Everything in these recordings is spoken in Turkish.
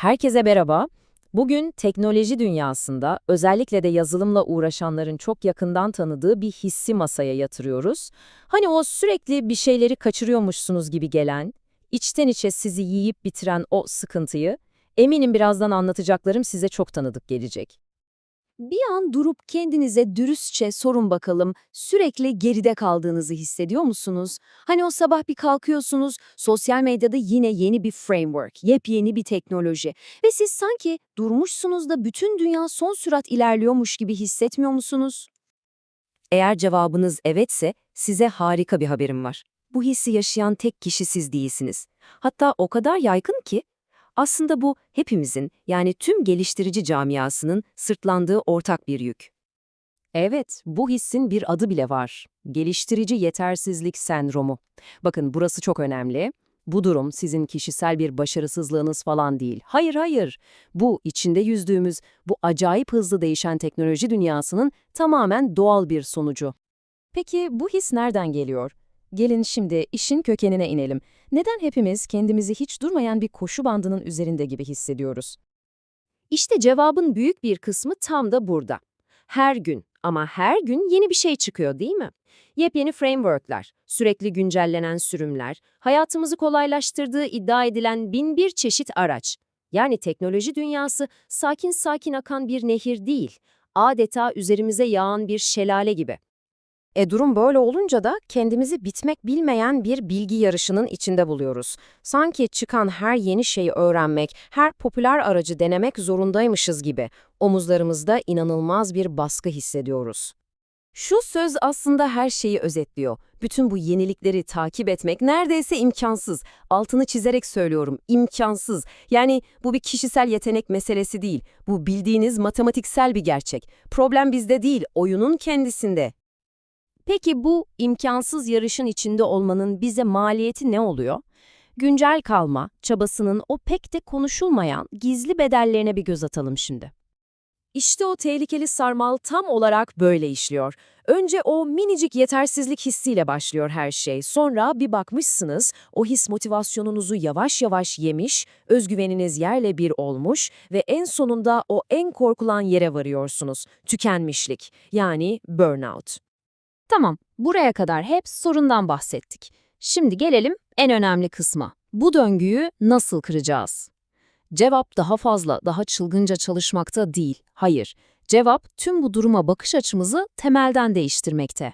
Herkese merhaba. Bugün teknoloji dünyasında özellikle de yazılımla uğraşanların çok yakından tanıdığı bir hissi masaya yatırıyoruz. Hani o sürekli bir şeyleri kaçırıyormuşsunuz gibi gelen, içten içe sizi yiyip bitiren o sıkıntıyı, eminim birazdan anlatacaklarım size çok tanıdık gelecek. Bir an durup kendinize dürüstçe sorun bakalım, sürekli geride kaldığınızı hissediyor musunuz? Hani o sabah bir kalkıyorsunuz, sosyal medyada yine yeni bir framework, yepyeni bir teknoloji ve siz sanki durmuşsunuz da bütün dünya son sürat ilerliyormuş gibi hissetmiyor musunuz? Eğer cevabınız evetse, size harika bir haberim var. Bu hissi yaşayan tek kişi siz değilsiniz. Hatta o kadar yaygın ki, aslında bu hepimizin yani tüm geliştirici camiasının sırtlandığı ortak bir yük. Evet, bu hissin bir adı bile var. Geliştirici yetersizlik sendromu. Bakın burası çok önemli. Bu durum sizin kişisel bir başarısızlığınız falan değil. Hayır hayır. Bu içinde yüzdüğümüz bu acayip hızlı değişen teknoloji dünyasının tamamen doğal bir sonucu. Peki bu his nereden geliyor? Gelin şimdi işin kökenine inelim. Neden hepimiz kendimizi hiç durmayan bir koşu bandının üzerinde gibi hissediyoruz? İşte cevabın büyük bir kısmı tam da burada. Her gün ama her gün yeni bir şey çıkıyor değil mi? Yepyeni frameworkler, sürekli güncellenen sürümler, hayatımızı kolaylaştırdığı iddia edilen bin bir çeşit araç. Yani teknoloji dünyası sakin sakin akan bir nehir değil, adeta üzerimize yağan bir şelale gibi. E durum böyle olunca da kendimizi bitmek bilmeyen bir bilgi yarışının içinde buluyoruz. Sanki çıkan her yeni şeyi öğrenmek, her popüler aracı denemek zorundaymışız gibi. Omuzlarımızda inanılmaz bir baskı hissediyoruz. Şu söz aslında her şeyi özetliyor. Bütün bu yenilikleri takip etmek neredeyse imkansız. Altını çizerek söylüyorum, imkansız. Yani bu bir kişisel yetenek meselesi değil. Bu bildiğiniz matematiksel bir gerçek. Problem bizde değil, oyunun kendisinde. Peki bu imkansız yarışın içinde olmanın bize maliyeti ne oluyor? Güncel kalma çabasının o pek de konuşulmayan gizli bedellerine bir göz atalım şimdi. İşte o tehlikeli sarmal tam olarak böyle işliyor. Önce o minicik yetersizlik hissiyle başlıyor her şey. Sonra bir bakmışsınız, o his motivasyonunuzu yavaş yavaş yemiş, özgüveniniz yerle bir olmuş ve en sonunda o en korkulan yere varıyorsunuz. Tükenmişlik, yani burnout. Tamam, buraya kadar hep sorundan bahsettik. Şimdi gelelim en önemli kısma. Bu döngüyü nasıl kıracağız? Cevap daha fazla, daha çılgınca çalışmakta değil. Hayır, cevap tüm bu duruma bakış açımızı temelden değiştirmekte.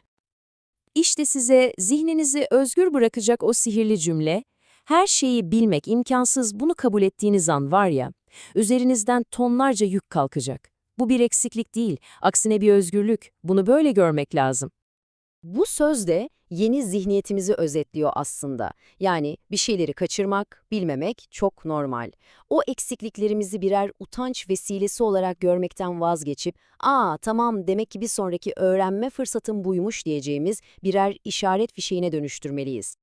İşte size zihninizi özgür bırakacak o sihirli cümle, her şeyi bilmek imkansız bunu kabul ettiğiniz an var ya, üzerinizden tonlarca yük kalkacak. Bu bir eksiklik değil, aksine bir özgürlük. Bunu böyle görmek lazım. Bu söz de yeni zihniyetimizi özetliyor aslında. Yani bir şeyleri kaçırmak, bilmemek çok normal. O eksikliklerimizi birer utanç vesilesi olarak görmekten vazgeçip, ''Aa tamam demek ki bir sonraki öğrenme fırsatım buymuş.'' diyeceğimiz birer işaret fişeğine dönüştürmeliyiz.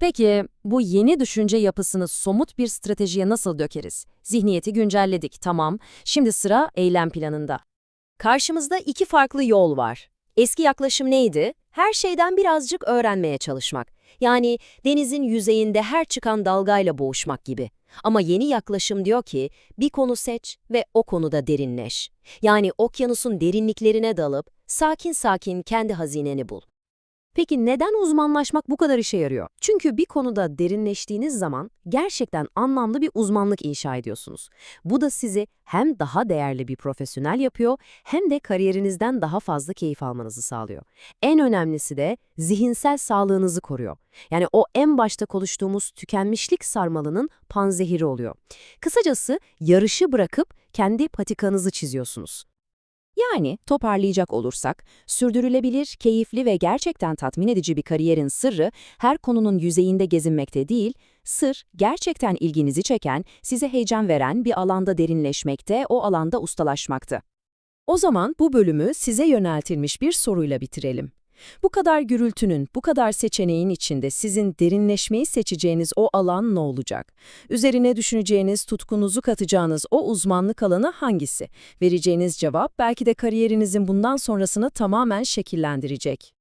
Peki bu yeni düşünce yapısını somut bir stratejiye nasıl dökeriz? Zihniyeti güncelledik, tamam. Şimdi sıra eylem planında. Karşımızda iki farklı yol var. Eski yaklaşım neydi? Her şeyden birazcık öğrenmeye çalışmak. Yani denizin yüzeyinde her çıkan dalgayla boğuşmak gibi. Ama yeni yaklaşım diyor ki, bir konu seç ve o konuda derinleş. Yani okyanusun derinliklerine dalıp, sakin sakin kendi hazineni bul. Peki neden uzmanlaşmak bu kadar işe yarıyor? Çünkü bir konuda derinleştiğiniz zaman gerçekten anlamlı bir uzmanlık inşa ediyorsunuz. Bu da sizi hem daha değerli bir profesyonel yapıyor hem de kariyerinizden daha fazla keyif almanızı sağlıyor. En önemlisi de zihinsel sağlığınızı koruyor. Yani o en başta konuştuğumuz tükenmişlik sarmalının panzehiri oluyor. Kısacası yarışı bırakıp kendi patikanızı çiziyorsunuz. Yani toparlayacak olursak, sürdürülebilir, keyifli ve gerçekten tatmin edici bir kariyerin sırrı her konunun yüzeyinde gezinmekte değil, sır gerçekten ilginizi çeken, size heyecan veren bir alanda derinleşmekte, o alanda ustalaşmaktı. O zaman bu bölümü size yöneltilmiş bir soruyla bitirelim. Bu kadar gürültünün, bu kadar seçeneğin içinde sizin derinleşmeyi seçeceğiniz o alan ne olacak? Üzerine düşüneceğiniz, tutkunuzu katacağınız o uzmanlık alanı hangisi? Vereceğiniz cevap belki de kariyerinizin bundan sonrasını tamamen şekillendirecek.